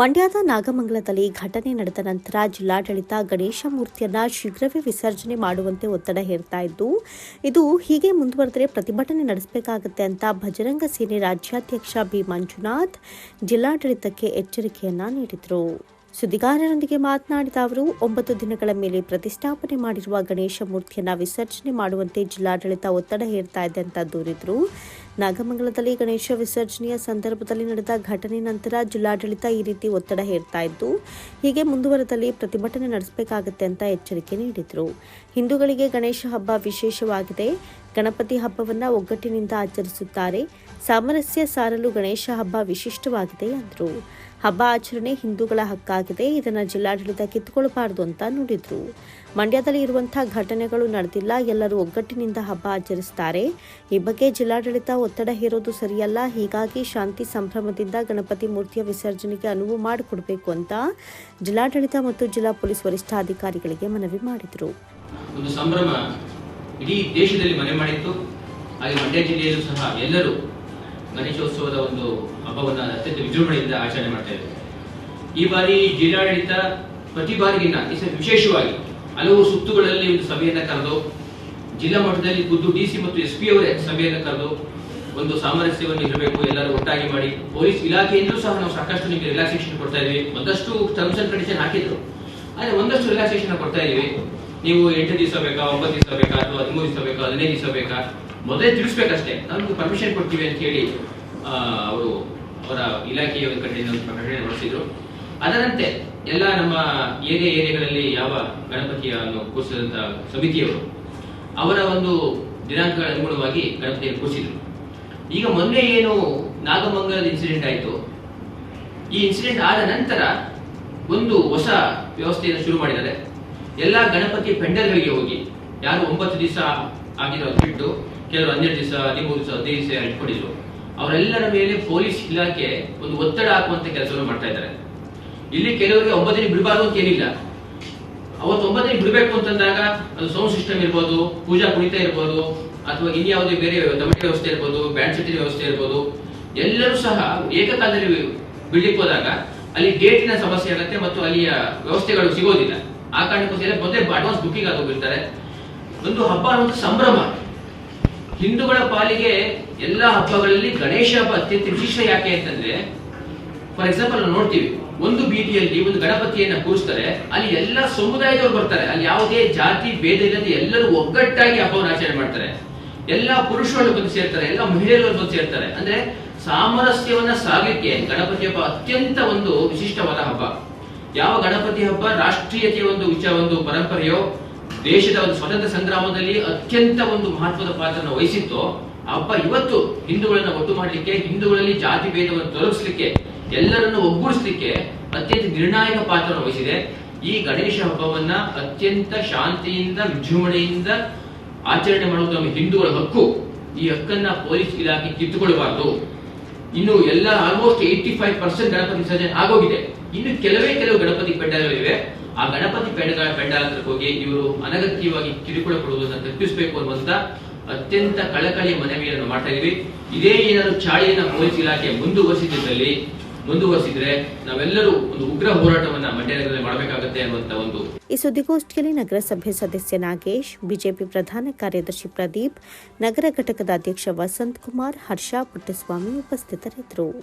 ಮಂಡ್ಯದ ನಾಗಮಂಗಲದಲ್ಲಿ ಘಟನೆ ನಡೆದ ನಂತರ ಜಿಲ್ಲಾಡಳಿತ ಗಣೇಶ ಮೂರ್ತಿಯನ್ನ ಶೀಘ್ರವೇ ವಿಸರ್ಜನೆ ಮಾಡುವಂತೆ ಒತ್ತಡ ಹೇರ್ತಾ ಇದ್ದು, ಇದು ಹೀಗೆ ಮುಂದುವರೆದರೆ ಪ್ರತಿಭಟನೆ ನಡೆಸಬೇಕಾಗುತ್ತೆ ಅಂತ ಭಜರಂಗ ಸೇನೆ ರಾಜ್ಯಾಧ್ಯಕ್ಷ ಬಿ. ಮಂಜುನಾಥ್ ಜಿಲ್ಲಾಡಳಿತಕ್ಕೆ ಎಚ್ಚರಿಕೆಯನ್ನ ನೀಡಿದರು. ಸುದ್ದಿಗಾರರೊಂದಿಗೆ ಮಾತನಾಡಿದ ಅವರು, ಒಂಬತ್ತು ದಿನಗಳ ಮೇಲೆ ಪ್ರತಿಷ್ಠಾಪನೆ ಮಾಡಿರುವ ಗಣೇಶ ಮೂರ್ತಿಯನ್ನ ವಿಸರ್ಜನೆ ಮಾಡುವಂತೆ ಜಿಲ್ಲಾಡಳಿತ ಒತ್ತಡ ಹೇರ್ತಾ ಇದೆ ಅಂತ ದೂರಿದ್ರು. ನಾಗಮಂಗಲದಲ್ಲಿ ಗಣೇಶ ವಿಸರ್ಜನೆಯ ಸಂದರ್ಭದಲ್ಲಿ ನಡೆದ ಘಟನೆ ನಂತರ ಜಿಲ್ಲಾಡಳಿತ ಈ ರೀತಿ ಒತ್ತಡ ಹೇರ್ತಾ ಇದ್ದು, ಹೀಗೆ ಮುಂದುವರೆದಲ್ಲಿ ಪ್ರತಿಭಟನೆ ನಡೆಸಬೇಕಾಗುತ್ತೆ ಅಂತ ಎಚ್ಚರಿಕೆ ನೀಡಿದರು. ಹಿಂದೂಗಳಿಗೆ ಗಣೇಶ ಹಬ್ಬ ವಿಶೇಷವಾಗಿದೆ. ಗಣಪತಿ ಹಬ್ಬವನ್ನ ಒಗ್ಗಟ್ಟಿನಿಂದ ಆಚರಿಸುತ್ತಾರೆ. ಸಾಮರಸ್ಯ ಸಾರಲು ಗಣೇಶ ಹಬ್ಬ ವಿಶಿಷ್ಟವಾಗಿದೆ ಎಂದರು ಹಬ್ಬ ಆಚರಣೆ ಹಿಂದೂಗಳ ಹಕ್ಕಾಗಿದೆ. ಇದನ್ನು ಜಿಲ್ಲಾಡಳಿತ ಕಿತ್ತುಕೊಳ್ಳಬಾರದು ಅಂತ ನುಡಿದ್ರು. ಮಂಡ್ಯದಲ್ಲಿ ಇರುವಂತಹ ಘಟನೆಗಳು ನಡೆದಿಲ್ಲ. ಎಲ್ಲರೂ ಒಗ್ಗಟ್ಟಿನಿಂದ ಹಬ್ಬ ಆಚರಿಸುತ್ತಾರೆ ಈ ಬಗ್ಗೆ ಜಿಲ್ಲಾಡಳಿತ ಒತ್ತಡ ಹೇರೋದು ಸರಿಯಲ್ಲ. ಹೀಗಾಗಿ ಶಾಂತಿ ಸಂಭ್ರಮದಿಂದ ಗಣಪತಿ ಮೂರ್ತಿಯ ವಿಸರ್ಜನೆಗೆ ಅನುವು ಮಾಡಿಕೊಡಬೇಕು ಅಂತ ಜಿಲ್ಲಾಡಳಿತ ಮತ್ತು ಜಿಲ್ಲಾ ಪೊಲೀಸ್ ವರಿಷ್ಠಾಧಿಕಾರಿಗಳಿಗೆ ಮನವಿ ಮಾಡಿದರು. ಇಡೀ ದೇಶದಲ್ಲಿ ಮನೆ ಮಾಡಿತ್ತು. ಹಾಗೆ ಮಂಡ್ಯ ಜಿಲ್ಲೆಯಲ್ಲೂ ಸಹ ಎಲ್ಲರೂ ಗಣೇಶೋತ್ಸವದ ಒಂದು ಹಬ್ಬವನ್ನು ಅತ್ಯಂತ ವಿಜೃಂಭಣೆಯಿಂದ ಆಚರಣೆ ಮಾಡ್ತಾ ಇದ್ದಾರೆ ಈ ಬಾರಿ ಜಿಲ್ಲಾಡಳಿತ ಪ್ರತಿ ಬಾರಿಗಿನ್ನ ವಿಶೇಷವಾಗಿ ಹಲವು ಸುತ್ತುಗಳಲ್ಲಿ ಒಂದು ಸಭೆಯನ್ನು ಕರೆದು, ಜಿಲ್ಲಾ ಮಟ್ಟದಲ್ಲಿ ಖುದ್ದು ಡಿ ಸಿ ಮತ್ತು ಎಸ್ ಪಿ ಅವರೇ ಸಭೆಯನ್ನು ಕರೆದು ಒಂದು ಸಾಮರಸ್ಯವನ್ನು ಇರಬೇಕು ಎಲ್ಲರೂ ಒಟ್ಟಾಗಿ ಮಾಡಿ, ಪೊಲೀಸ್ ಇಲಾಖೆಯಿಂದಲೂ ಸಹ ನಾವು ಸಾಕಷ್ಟು ನಿಮಗೆ ರಿಲ್ಯಾಕ್ಸೇಷನ್ ಕೊಡ್ತಾ ಇದೀವಿ. ಒಂದಷ್ಟು ಟರ್ಮ್ಸ್ ಅಂಡ್ ಕಂಡೀಷನ್ ಹಾಕಿದ್ರು. ಆದರೆ ಒಂದಷ್ಟು ರಿಲ್ಯಾಕ್ಸೇಷನ್ ಕೊಡ್ತಾ ಇದೀವಿ. ನೀವು ಎಂಟು ದಿವಸ ಬೇಕಾ, ಒಂಬತ್ತು ದಿವಸ ಬೇಕಾ, ಅಥವಾ ಹದಿಮೂರು ದಿವಸ ಬೇಕಾ, ಹದಿನೈದು ದಿವಸ ಬೇಕಾ? ಮೊದಲೇ ತಿಳಿಸ್ಬೇಕಷ್ಟೇ. ನಮ್ಗೆ ಪರ್ಮಿಷನ್ ಕೊಡ್ತೀವಿ ಅಂತ ಹೇಳಿ ಅವರು ಅವರ ಇಲಾಖೆಯ ಒಂದು ಕಡೆಯಿಂದ ಒಂದು ಪ್ರಕಟಣೆ ನಡೆಸಿದ್ರು ಅದರಂತೆ ಎಲ್ಲ ನಮ್ಮ ಏರಿಯಾ ಏರಿಯಾಗಳಲ್ಲಿ ಯಾವ ಗಣಪತಿಯನ್ನು ಕೂರಿಸಿದಂತ ಸಮಿತಿಯವರು ಅವರ ಒಂದು ದಿನಾಂಕಗಳ ಅನುಗುಣವಾಗಿ ಗಣಪತಿಯನ್ನು ಕೂರಿಸಿದ್ರು. ಈಗ ಮೊನ್ನೆ ಏನು ನಾಗಮಂಗಲದ ಇನ್ಸಿಡೆಂಟ್ ಆಯಿತು. ಈ ಇನ್ಸಿಡೆಂಟ್ ಆದ ನಂತರ ಒಂದು ಹೊಸ ವ್ಯವಸ್ಥೆಯನ್ನು ಶುರು ಮಾಡಿದ್ದಾರೆ. ಎಲ್ಲ ಗಣಪತಿ ಪೆಂಡಲ್ಗಳಿಗೆ ಹೋಗಿ. ಯಾರು ಒಂಬತ್ತು ದಿವಸ ಆಗಿರೋದು ಬಿಟ್ಟು ಕೆಲವರು ಹನ್ನೆರಡು ದಿವಸ, ಹದಿಮೂರು ದಿವಸ, ಹದಿನೈದು ದಿವಸ ಇಟ್ಕೊಂಡಿದ್ರು. ಅವರೆಲ್ಲರ ಮೇಲೆ ಪೊಲೀಸ್ ಇಲಾಖೆ ಒಂದು ಒತ್ತಡ ಹಾಕುವಂತ ಕೆಲಸವನ್ನು ಮಾಡ್ತಾ ಇದ್ದಾರೆ. ಇಲ್ಲಿ ಕೆಲವರಿಗೆ ಒಂಬತ್ತು ದಿನ ಬಿಡಬಾರ್ದು ಅಂತ ಏನಿಲ್ಲ. ಅವತ್ತು ಒಂಬತ್ತು ದಿನ ಬಿಡಬೇಕು ಅಂತಂದಾಗ ಅದು ಸೌಂಡ್ ಸಿಸ್ಟಮ್ ಇರ್ಬೋದು, ಪೂಜಾ ಕುಣಿತ ಇರ್ಬೋದು, ಅಥವಾ ಇನ್ಯಾವುದೇ ಬೇರೆ ದಮಟೆ ವ್ಯವಸ್ಥೆ ಇರ್ಬೋದು, ಬ್ಯಾಂಡ್ ಸೆಟ್ಟಿನ ವ್ಯವಸ್ಥೆ ಇರ್ಬೋದು, ಎಲ್ಲರೂ ಸಹ ಏಕಕಾಲದಲ್ಲಿ ಬಿಡ್ಲಿಕ್ಕೆ ಹೋದಾಗ ಅಲ್ಲಿ ಗೇಟಿನ ಸಮಸ್ಯೆ ಆಗುತ್ತೆ ಮತ್ತು ಅಲ್ಲಿಯ ವ್ಯವಸ್ಥೆಗಳು ಸಿಗೋದಿಲ್ಲ. ಆ ಕಾರಣಕ್ಕೋಸ್ಕರ ಮೊದಲೇ ಅಡ್ವಾನ್ಸ್ ಬುಕ್ಕಿಂಗ್ ಆಗೋಗಿರ್ತಾರೆ ಒಂದು ಹಬ್ಬ ಅನ್ನೋದು ಸಂಭ್ರಮ. ಹಿಂದೂಗಳ ಪಾಲಿಗೆ ಎಲ್ಲ ಹಬ್ಬಗಳಲ್ಲಿ ಗಣೇಶ ಹಬ್ಬ ಅತ್ಯಂತ ವಿಶಿಷ್ಟ ಯಾಕೆ ಅಂತಂದ್ರೆ ಫಾರ್ ಎಕ್ಸಾಂಪಲ್ ನಾವು ನೋಡ್ತೀವಿ, ಒಂದು ಬೀದಿಯಲ್ಲಿ ಒಂದು ಗಣಪತಿಯನ್ನ ಕೂರಿಸ್ತಾರೆ. ಅಲ್ಲಿ ಎಲ್ಲ ಸಮುದಾಯದವರು ಬರ್ತಾರೆ. ಅಲ್ಲಿ ಯಾವುದೇ ಜಾತಿ, ಭೇದ ಇಲ್ಲದೆ ಎಲ್ಲರೂ ಒಗ್ಗಟ್ಟಾಗಿ ಹಬ್ಬವನ್ನು ಆಚರಣೆ ಮಾಡ್ತಾರೆ. ಎಲ್ಲ ಪುರುಷರು ಬಂದು ಸೇರ್ತಾರೆ, ಎಲ್ಲ ಮಹಿಳೆಯರು ಬಂದು ಸೇರ್ತಾರೆ. ಅಂದ್ರೆ ಸಾಮರಸ್ಯವನ್ನ ಸಾಗಲಿಕ್ಕೆ ಗಣಪತಿ ಹಬ್ಬ ಅತ್ಯಂತ ಒಂದು ವಿಶಿಷ್ಟವಾದ ಹಬ್ಬ. ಯಾವ ಗಣಪತಿ ಹಬ್ಬ ರಾಷ್ಟ್ರೀಯತೆಯ ಒಂದು ವಿಚಾರ ಒಂದು ಪರಂಪರೆಯೋ, ದೇಶದ ಒಂದು ಸ್ವತಂತ್ರ ಸಂಗ್ರಾಮದಲ್ಲಿ ಅತ್ಯಂತ ಒಂದು ಮಹತ್ವದ ಪಾತ್ರವನ್ನು ವಹಿಸಿತ್ತು ಹಬ್ಬ ಇವತ್ತು ಹಿಂದೂಗಳನ್ನ ಒಟ್ಟು ಮಾಡಲಿಕ್ಕೆ, ಹಿಂದೂಗಳಲ್ಲಿ ಜಾತಿ ಭೇದವನ್ನು ತೊಲಗಿಸ್ಲಿಕ್ಕೆ, ಎಲ್ಲರನ್ನು ಒಗ್ಗೂಡಿಸ್ಲಿಕ್ಕೆ ಅತ್ಯಂತ ನಿರ್ಣಾಯಕ ಪಾತ್ರವನ್ನು ವಹಿಸಿದೆ. ಈ ಗಣೇಶ ಹಬ್ಬವನ್ನ ಅತ್ಯಂತ ಶಾಂತಿಯಿಂದ, ವಿಜೃಂಭಣೆಯಿಂದ ಆಚರಣೆ ಮಾಡುವುದು ನಮ್ಮ ಹಿಂದೂಗಳ ಹಕ್ಕು. ಈ ಹಕ್ಕನ್ನ ಪೊಲೀಸ್ ಇಲಾಖೆ ಕಿತ್ತುಕೊಳ್ಳಬಾರದು. ಇನ್ನು ಎಲ್ಲ almost eighty five percent Ganapati ವಿಸರ್ಜನೆ ಆಗೋಗಿದೆ. ಇನ್ನು ಕೆಲವೇ ಕೆಲವು ಗಣಪತಿ ಪೆಂಡಾಲ್ಗಳಿವೆ ಆ ಗಣಪತಿ ಪೆಂಡಗಳ ಪೆಂಡಾಲ್ ಹತ್ರ ಹೋಗಿ ಇವರು ಅನಗತ್ಯವಾಗಿ ಕಿರುಕುಳ ಕೊಡುವುದನ್ನು ತಪ್ಪಿಸಬೇಕು ಅನ್ನುವಂತ ಅತ್ಯಂತ ಕಳಕಳಿಯ ಮನವಿಯನ್ನು ಮಾಡ್ತಾ ಇದ್ವಿ. ಇದೇ ಏನಾದ್ರು ಚಾಳಿಯನ್ನು ಪೊಲೀಸ್ ಇಲಾಖೆ ಮುಂದುವರಿಸಿದ್ದಲ್ಲಿ ಮುಂದುವರಿಸಿದ್ರೆ ನಾವೆಲ್ಲರೂ ಒಂದು ಉಗ್ರ ಹೋರಾಟವನ್ನ ಮಂಡ್ಯ ಮಾಡಬೇಕಾಗುತ್ತೆ ಮಾಡಬೇಕಾಗತ್ತೆ ಅನ್ನುವಂತ ಒಂದು ಈ ಸುದ್ದಿಗೋಷ್ಠಿಯಲ್ಲಿ ನಗರಸಭೆ ಸದಸ್ಯ ನಾಗೇಶ್, ಬಿಜೆಪಿ ಪ್ರಧಾನ ಕಾರ್ಯದರ್ಶಿ ಪ್ರದೀಪ್, ನಗರ ಘಟಕದ ಅಧ್ಯಕ್ಷ ವಸಂತ್ ಕುಮಾರ್, ಹರ್ಷ ಪುಟ್ಟಸ್ವಾಮಿ ಉಪಸ್ಥಿತರಿದ್ದರು.